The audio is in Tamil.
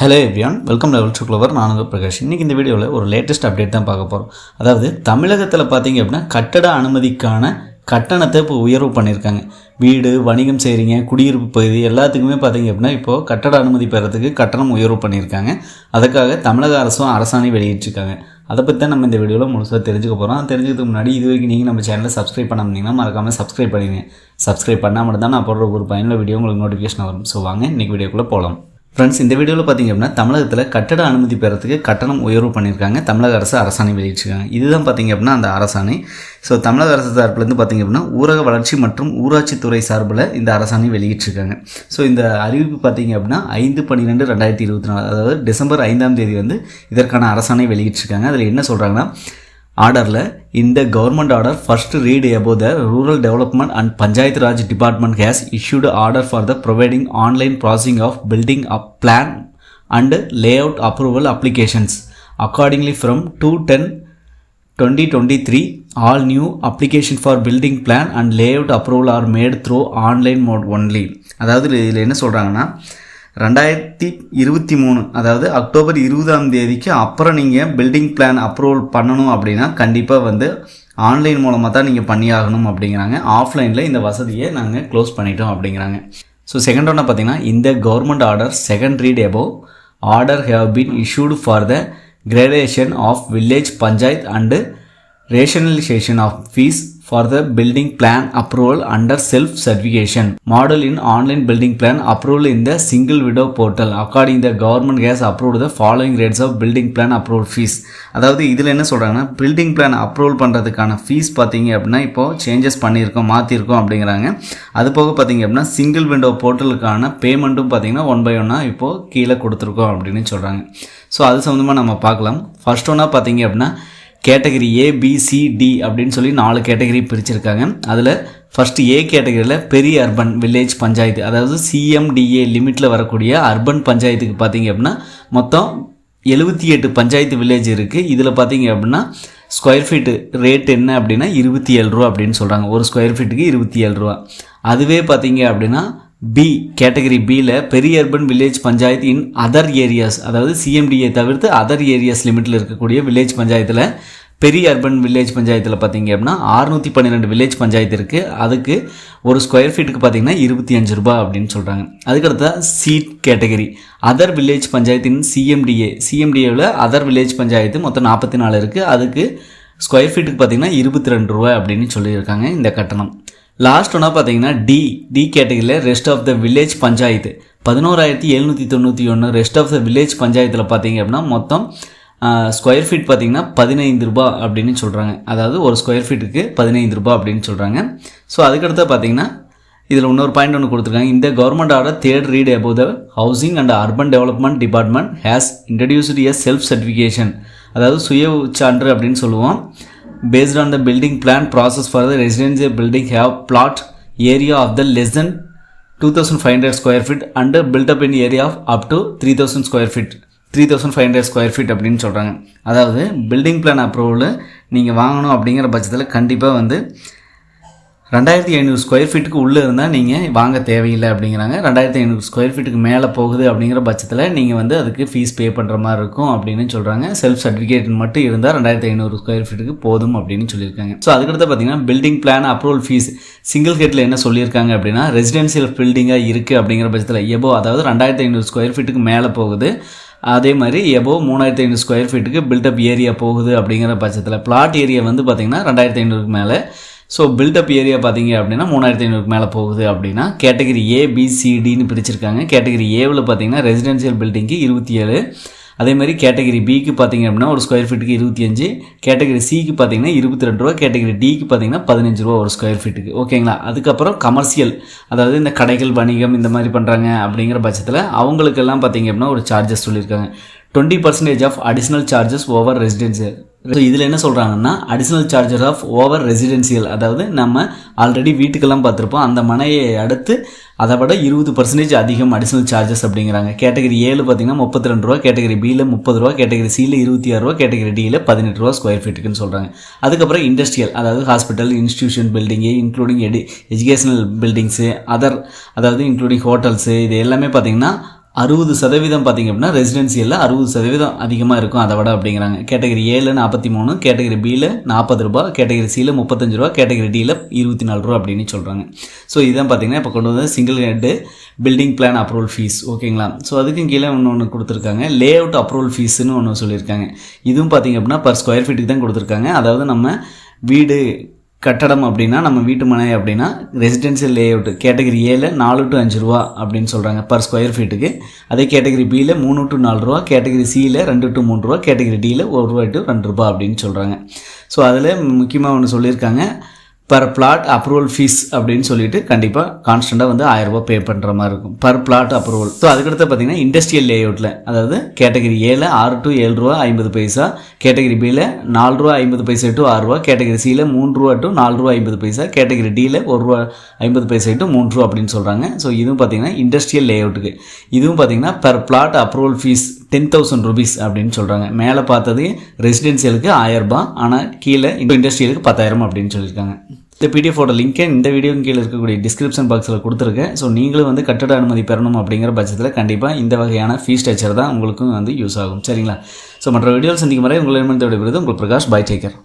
ஹலோ எவ்ரியான் வெல்கம் லெவல் சுக்லவர் நானுங்க பிரகாஷ். இன்றைக்கி இந்த வீடியோவில் ஒரு லேட்டஸ்ட் அப்டேட் தான் பார்க்க போகிறோம் அதாவது தமிழகத்தில் பார்த்தீங்க அப்படின்னா கட்டட அனுமதிக்கான கட்டணத்தை இப்போ உயர்வு பண்ணியிருக்காங்க. வீடு வணிகம் செய்கிறீங்க குடியிருப்பு பகுதி எல்லாத்துக்குமே பார்த்தீங்க அப்படின்னா இப்போது கட்டட அனுமதி பெறத்துக்கு கட்டணம் உயர்வு பண்ணியிருக்காங்க. அதுக்காக தமிழக அரசும் அரசாணை வெளியிட்டிருக்காங்க. அதை பற்றி தான் நம்ம இந்த வீடியோவில் முழுசாக தெரிஞ்சுக்க போகிறோம் தெரிஞ்சுக்கிறதுக்கு முன்னாடி இது வரைக்கும் நீங்கள் நம்ம சேனலை சப்ஸ்கிரைப் பண்ணாமீங்கன்னா மறக்காமல் சப்ஸ்கிரைப் பண்ணிடுங்க சப்ஸ்கிரைப் பண்ணால் மட்டும் தான் நான் போடுற ஒரு பயனுள்ள வீடியோ உங்களுக்கு நோட்டிஃபிகேஷன் வரும். ஸோ வாங்க இன்றைக்கி வீடியோக்குள்ளே போகலாம் ஃப்ரெண்ட்ஸ் இந்த வீடியோவில் பார்த்தீங்க அப்படின்னா தமிழகத்தில் கட்டட அனுமதி பெறத்துக்கு கட்டணம் உயர்வு பண்ணியிருக்காங்க. தமிழக அரசு அரசாணை வெளியிட்டிருக்காங்க. இதுதான் பார்த்திங்க அப்படின்னா அந்த அரசாணை. ஸோ தமிழக அரசு சார்பிலேருந்து பார்த்தீங்க அப்படின்னா ஊரக வளர்ச்சி மற்றும் ஊராட்சித்துறை சார்பில் இந்த அரசாணை வெளியிட்டிருக்காங்க. ஸோ இந்த அறிவிப்பு பார்த்தீங்க அப்படின்னா ஐந்து பன்னிரெண்டு ரெண்டாயிரத்தி இருபத்தி நாலு அதாவது டிசம்பர் ஐந்தாம் தேதி வந்து இதற்கான அரசாணை வெளியிட்டிருக்காங்க. அதில் என்ன சொல்கிறாங்கன்னா ஆர்டரில் இந்த government order first read above the rural development and panchayat raj department has issued order for the providing online processing of building up plan and layout approval applications accordingly from two ten twenty twenty three all new application for building plan and layout approval are made through online mode only அதாவது இதில் என்ன சொல்கிறாங்கன்னா ரெண்டாயிரத்தி இருபத்தி மூணு அதாவது அக்டோபர் இருபதாம் தேதிக்கு அப்புறம் நீங்கள் பில்டிங் பிளான் அப்ரூவல் பண்ணணும் அப்படின்னா கண்டிப்பாக வந்து ஆன்லைன் மூலமாக தான் நீங்கள் பண்ணியாகணும் அப்படிங்கிறாங்க. ஆஃப்லைனில் இந்த வசதியை நாங்கள் க்ளோஸ் பண்ணிட்டோம் அப்படிங்கிறாங்க. ஸோ செகண்ட் ஒன்று பார்த்தீங்கன்னா இந்த government order second read above order have been issued for the gradation of village panchayat and rationalisation of fees for the building plan approval under self certification model in online building plan approval in the single window portal according the government has approved the following rates of building plan approval fees அதாவது இதில் என்ன சொல்கிறாங்கன்னா பில்டிங் பிளான் அப்ரூவல் பண்ணுறதுக்கான ஃபீஸ் பார்த்தீங்க அப்படின்னா இப்போ சேஞ்சஸ் பண்ணியிருக்கோம் மாற்றிருக்கோம் அப்படிங்கிறாங்க. அது போக பார்த்தீங்க அப்படின்னா சிங்கிள் விண்டோ போர்ட்டலுக்கான பேமெண்ட்டும் பார்த்தீங்கன்னா ஒன் பை ஒன்னாக இப்போது கீழே கொடுத்துருக்கோம் அப்படின்னு சொல்கிறாங்க ஸோ அது சம்மந்தமாக நம்ம பார்க்கலாம். ஃபர்ஸ்ட் ஒன்றா பார்த்தீங்க அப்படின்னா category A B C D அப்படின்னு சொல்லி நாலு கேட்டகரி பிரிச்சிருக்காங்க. அதில் ஃபஸ்ட்டு ஏ கேட்டகரியில் பெரிய அர்பன் வில்லேஜ் பஞ்சாயத்து அதாவது சிஎம்டிஏ லிமிட்டில் வரக்கூடிய அர்பன் பஞ்சாயத்துக்கு பார்த்தீங்க அப்படின்னா மொத்தம் எழுபத்தி எட்டு பஞ்சாயத்து வில்லேஜ் இருக்குது இதில் பார்த்தீங்க அப்படின்னா ஸ்கொயர் ஃபீட்டு ரேட் என்ன அப்படின்னா இருபத்தி ஏழு ரூபா அப்படின்னு சொல்கிறாங்க ஒரு ஸ்கொயர் ஃபீட்டுக்கு இருபத்தி ஏழு ரூபா. அதுவே பார்த்தீங்க அப்படின்னா பி கேட்டகரி பியில் பெரிய urban village panchayat in other areas அதாவது சிஎம்டிஏ தவிர்த்து அதர் ஏரியாஸ் லிமிட்டில் இருக்கக்கூடிய வில்லேஜ் பஞ்சாயத்தில் பெரிய அர்பன் வில்லேஜ் பஞ்சாயத்தில் பார்த்தீங்க அப்படின்னா அறுநூற்றி பன்னிரெண்டு வில்லேஜ் பஞ்சாயத்து இருக்குது அதுக்கு ஒரு ஸ்கொயர் ஃபீட்டுக்கு பார்த்தீங்கன்னா இருபத்தி அஞ்சு ரூபா அப்படின்னு சொல்கிறாங்க அதுக்கடுத்த சீட் கேட்டகரி அதர் வில்லேஜ் பஞ்சாயத்தின் சிஎம்டிஏ சிஎம்டிஏவில் அதர் வில்லேஜ் பஞ்சாயத்து மொத்தம் நாற்பத்தி நாலு இருக்குது அதுக்கு ஸ்கொயர் ஃபீட்டுக்கு பார்த்தீங்கன்னா இருபத்தி ரெண்டு ரூபா அப்படின்னு சொல்லியிருக்காங்க இந்த கட்டணம். லாஸ்ட் ஒன்றா பார்த்தீங்கன்னா டி டி கேட்டகரியில் rest of the village panchayat. பதினோராயிரத்தி எழுநூற்றி தொண்ணூற்றி ஒன்று ரெஸ்ட் ஆஃப் த வில்லேஜ் பஞ்சாயத்தில் பார்த்தீங்க அப்படின்னா மொத்தம் ஸ்கொயர் ஃபீட் பார்த்தீங்கன்னா பதினைந்து ரூபா அப்படின்னு சொல்கிறாங்க அதாவது ஒரு ஸ்கொயர் ஃபீட்டுக்கு பதினைந்து ரூபாய் அப்படின்னு சொல்கிறாங்க ஸோ அதுக்கடுத்து பார்த்தீங்கன்னா இதில் இன்னொரு பாயிண்ட் ஒன்று கொடுத்துருக்காங்க. இந்த government order third read above the housing and urban development department has introduced a self certification அதாவது சுய சான்று அப்படின்னு சொல்லுவோம். Based on the building plan process for the residential building have plot area of the less than two thousand five hundred square feet and built up in area of up to three thousand square feet three thousand five hundred square feet அப்படின்னு சொல்கிறாங்க அதாவது பில்டிங் பிளான் அப்ரூவல் நீங்கள் வாங்கணும் அப்படிங்கிற பட்சத்தில் கண்டிப்பாக வந்து ரெண்டாயிரத்தி ஐநூறு ஸ்கொயர் ஃபீட்டுக்கு உள்ளே இருந்தால் நீங்கள் வாங்க தேவையில்லை அப்படிங்கிறாங்க. ரெண்டாயிரத்தி ஐநூறு ஸ்கொயர் ஃபீட்டுக்கு மேலே போகுது அப்படிங்கிற பட்சத்தில் நீங்கள் வந்து அதுக்கு ஃபீஸ் பே பண்ணுற மாதிரி இருக்கும் அப்படின்னு சொல்கிறாங்க செல்ஃப் சர்டிஃபிகேட் மட்டும் இருந்தால் ரெண்டாயிரத்தி ஐநூறு ஸ்கொயர் ஃபீட்டுக்கு போதும் அப்படின்னு சொல்லியிருக்காங்க. ஸோ அதுக்கடுத்து பார்த்தீங்கன்னா building plan approval fees single ஹெட்டில் என்ன சொல்லியிருக்காங்க அப்படின்னா ரெசிடென்சியல் பில்டிங்காக இருக்குது அப்படிங்கிற பட்சத்தில் எபோ அதாவது ரெண்டாயிரத்தி ஐநூறு ஸ்கொயர் ஃபீட்டுக்கு மேலே போகுது. அதே மாதிரி எபோ மூணாயிரத்தி ஐநூறு ஸ்கொயர் ஃபீட்டுக்கு பில்டப் ஏரியா போகுது அப்படிங்கிற பட்சத்தில் பிளாட் ஏரியா வந்து பார்த்திங்கன்னா ரெண்டாயிரத்தி ஐநூறுக்கு மேலே. ஸோ பில்டப் ஏரியா பார்த்தீங்க அப்படின்னா மூணாயிரத்தி ஐநூறுக்கு மேலே போகுது அப்படின்னா கேட்டகரி ஏ பிசிடின்னு பிரிச்சிருக்காங்க. கேட்டகரி ஏவில் பார்த்தீங்கன்னா ரெசிடென்ஷியல் பில்டிங்க்கு இருபத்தி ஏழு. அதே மாதிரி கேட்டகரி பிக்கு பார்த்தீங்க அப்படின்னா ஒரு ஸ்கொயர் ஃபீட்டுக்கு இருபத்தி அஞ்சு. கேட்டகரி சிக்கு பார்த்தீங்கன்னா இருபத்தி ரெண்டு ரூபா. கேட்டகரி டிக்கு பார்த்தீங்கன்னா பதினஞ்சு ரூபா ஒரு ஸ்கொயர் ஃபீட்டுக்கு ஓகேங்களா அதுக்கப்புறம் கமர்ஷியல் அதாவது இந்த கடைகள் வணிகம் இந்த மாதிரி பண்ணுறாங்க அப்படிங்கிற பட்சத்தில் அவங்களுக்கெல்லாம் பார்த்தீங்க அப்படின்னா ஒரு சார்ஜஸ் சொல்லியிருக்காங்க. Twenty percentage of additional charges over residential so இதில் என்ன சொல்கிறாங்கன்னா additional charges of over residential அதாவது நம்ம ஆல்ரெடி வீட்டுக்கெல்லாம் பார்த்துருப்போம். அந்த மனையை அடுத்து அதை விட இருபது பர்சன்டேஜ் அதிகம் அடிஷ்னல் சார்ஜஸ் அப்படிங்கிறாங்க. கேட்டகரி ஏழு பார்த்தீங்கன்னா முப்பத்தி ரெண்டு ரூபா கேட்டகரி பியில் முப்பது ரூபா கேட்டகரி சியில் இருபத்தி ஆறு ரூபா கேட்டகரி டியில் பதினெட்டு ரூபா ஸ்கொயர் ஃபீட்டுக்குன்னு சொல்கிறாங்க அதுக்கப்புறம் இண்டஸ்ட்ரியல் அதாவது ஹாஸ்பிட்டல் இன்ஸ்டியூஷன் பில்டிங்கு இன்க்ளூடிங் எடு எஜுகேஷனல் பில்டிங்ஸு அதர் அதாவது இன்க்ளூடிங் ஹோட்டல்ஸு இது எல்லாமே பார்த்தீங்கன்னா அறுபது சதவீதம் பார்த்தீங்க அப்படின்னா ரெசிடென்சியில் அறுபது சதவீதம் அதிகமாக இருக்கும் அதை விட அப்படிங்கிறாங்க. கேட்டகரி ஏழில் நாற்பத்தி மூணு கேட்டகரி பியில் நாற்பது ரூபா கேட்டகரி சியில் முப்பத்தஞ்சு ரூபா கேட்டகரி டியில் இருபத்தி நாலு ரூபா அப்படின்னு சொல்கிறாங்க ஸோ இதான் பார்த்தீங்கன்னா இப்போ கொண்டு வந்து single head building plan approval fees ஓகேங்களா ஸோ அதுக்கும் கீழே இன்னொன்று ஒன்று கொடுத்துருக்காங்க. லே அவுட் அப்ரூவல் ஃபீஸ்னு ஒன்று சொல்லியிருக்காங்க. இதுவும் பார்த்தீங்க அப்படின்னா பர் ஸ்கொயர் ஃபீட்டுக்கு தான் கொடுத்துருக்காங்க. அதாவது நம்ம வீடு கட்டடம் அப்படின்னா நம்ம வீட்டு மனை அப்படின்னா ரெசிடென்சியல் லேஅவுட் கேட்டகரி ஏல நாலு டு அஞ்சு ரூபா அப்படின்னு சொல்கிறாங்க பர் ஸ்கொயர் ஃபீட்டுக்கு அதே கேட்டகரி பியில் மூணு டு நாலு ரூபா கேட்டகரி சியில் ரெண்டு டு மூணு ரூபா கேட்டகரி டியில் ஒரு ரூபாய் டு ரெண்டு ரூபா அப்படின்னு சொல்கிறாங்க ஸோ அதில் முக்கியமாக ஒன்று சொல்லியிருக்காங்க பர் பிளாட் அப்ரூவல் ஃபீஸ் அப்படின்னு சொல்லிட்டு கண்டிப்பாக கான்ஸ்டண்ட்டாக வந்து ஆயிரம் ரூபாய் பே பண்ணுற மாதிரி இருக்கும். பர் பிளாட் அப்ரூவல் ஸோ அதுக்கடுத்து பார்த்தீங்கன்னா இண்டஸ்ட்ரியல் லேஅவுட்டில் அதாவது கேட்டகரி ஏல ஆறு டு ஏழு ரூபா ஐம்பது பைசா கேட்டகரி பியில் நாலு ரூபா ஐம்பது பைசா டு ஆறு ரூபா கேட்டகரி சியில் மூணு ரூபா டு நாலு ரூபா ஐம்பது பைசா கேட்டகரி டியில் ஒரு ரூபா ஐம்பது பைசா டு மூணு ரூபா அப்படின்னு சொல்கிறாங்க ஸோ இதுவும் பார்த்தீங்கன்னா இண்டஸ்ட்ரியல் லேஅவுட்டுக்கு இதுவும் பார்த்தீங்கன்னா per plot approval fees ten thousand rupees அப்படின்னு சொல்கிறாங்க மேலே பார்த்தது ரெசிடென்சியலுக்கு ஆயிரரூபா ஆனால் கீழே இந்த இண்டஸ்ட்ரியலுக்கு பத்தாயிரம் அப்படின்னு சொல்லியிருக்காங்க. இந்த பிடிஎஃபோட லிங்க்கை இந்த வீடியோ கீழே இருக்கக்கூடிய டிஸ்கிரிப்ஷன் பாக்ஸில் கொடுத்துருக்கேன். ஸோ நீங்களும் வந்து கட்டட அனுமதி பெறணும் அப்படிங்கிற பட்சத்தில் கண்டிப்பாக இந்த வகையான ஃபீஸ் ஸ்ட்ரக்சர் தான் உங்களுக்கும் வந்து யூஸ் ஆகும். சரிங்களா? ஸோ மற்ற வீடியோவில் சந்திக்கும் வரை உங்களிடமிருந்து விடைபெறுவது உங்கள் பிரகாஷ் பை டேக்கர்